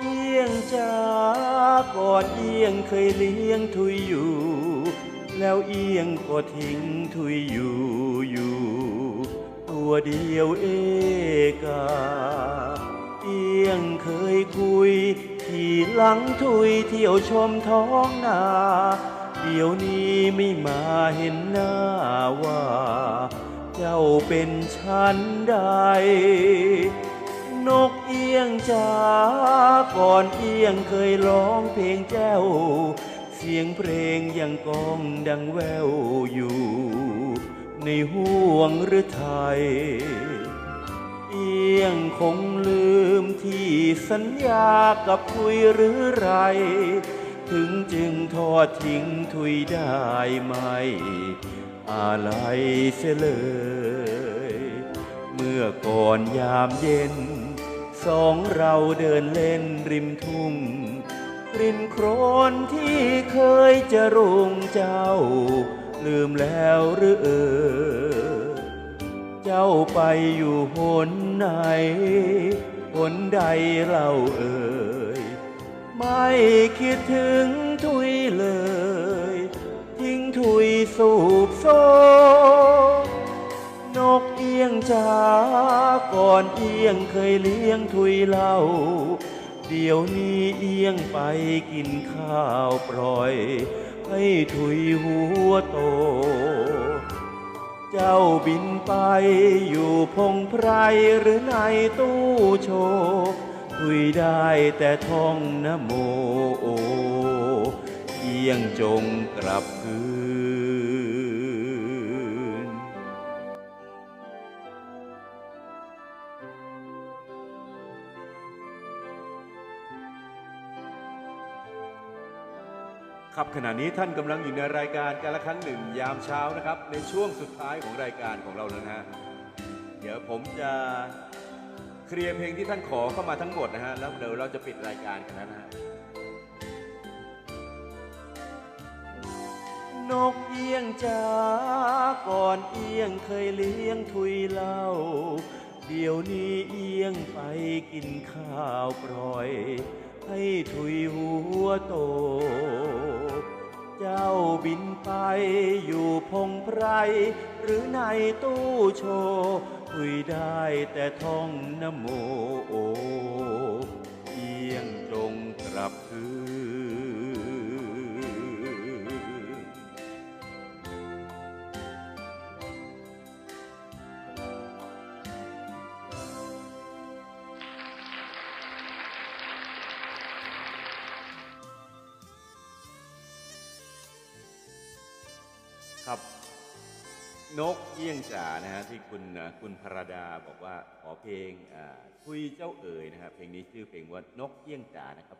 เอี้ยงจากอนเอี้ยงเคยเลี้ยงทุยอยู่ แล้วเอียงก็ทิ้งทุยอยู่อยู่ ตัวเดียวเอกาเอียงเคยคุยที่หลังทุยเที่ยวชมท้องนาเดี๋ยวนี้ไม่มาเห็นหน้าว่า เจ้าเป็นฉันใดนกเอี้ย งจ๋าก่อนเอียงเคยร้องเพลงแจ้ว เสียงเพลงยังกองดังแววอยู่ ในห่วงหรือไทยเอียงคงลืมที่สัญญากับทุยหรือไร ถึงจึงทอดทิ้งทุยได้ไหม อะไรเสียเลย เมื่อก่อนยามเย็น สองเราเดินเล่นริมทุ่ง รินโครนที่เคยจะรุงเจ้า ลืมแล้วหรือเออ เจ้าไปอยู่หนไหนหนใดเล่าเอ่ย ไม่คิดถึงทุยเลย ทิ้งทุยสูบโซ กเอี้ยงจ๋าก่อนเอี้ยงเคยเลี้ยงทุยเล่าเดี๋ยวนี้เอี้ยงไปกินข้าวปล่อย ให้ทุยหัวโต เจ้าบินไปอยู่พงไพรหรือในตู้โชว์คุยได้แต่ท่องนโม เอียงจงกลับคืน ครับขณะนี้ท่านกำลังอยู่ในรายการการละครั้งหนึ่งยามเช้านะครับ ในช่วงสุดท้ายของรายการของเราแล้วนะฮะเดี๋ยวผมจะเคลียร์เพลงที่ท่านขอเข้ามาทั้งหมดนะฮะแล้วเดี๋ยวเราจะปิดรายการกันแล้วนะฮะนกเอี้ยงจ๋าก่อนเอี้ยงเคยเลี้ยงทุยเหล้าเดี๋ยวนี้เอี้ยงไปกินข้าวปล่อย ให้ทุยหัวโต บินไปอยู่พงไพร หรือในตู้โชว์คุยได้แต่ท่องนโมโอเอียงตรงกลับคืน ครับ นกเยี่ยงจ๋านะฮะที่คุณอะคุณพรดาบอกว่าขอเพลงอ่าคุยเจ้าเอ๋ยนะครับเพลงนี้ชื่อเพลงว่านกเยี่ยงจ๋านะครับ